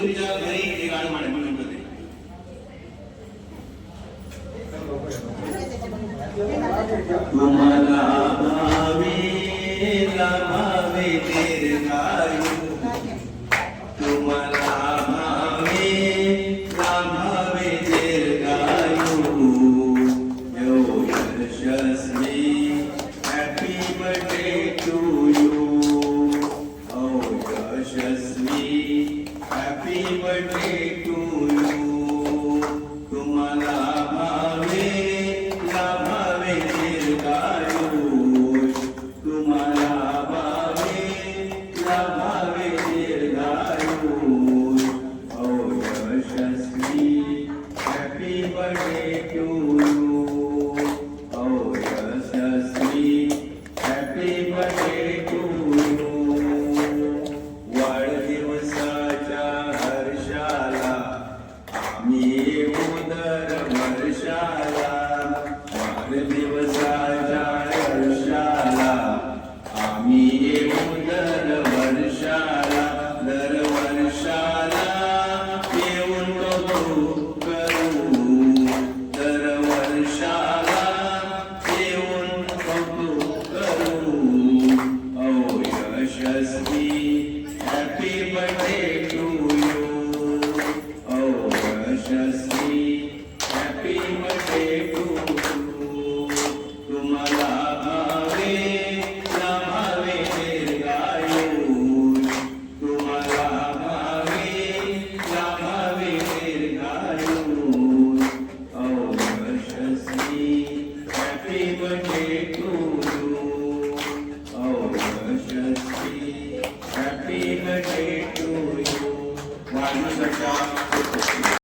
ಗುರಿಯಾಗಲಿ ಈಗ ಆಳು ಮಾಡಿ ಮನೆ ఉంటుంది ಮಮಲಾದ happy birthday to you. तुम्हाला भावे लाभावे दीर्घायुष happy birthday to you. happy birthday Happy birthday to you. One more time.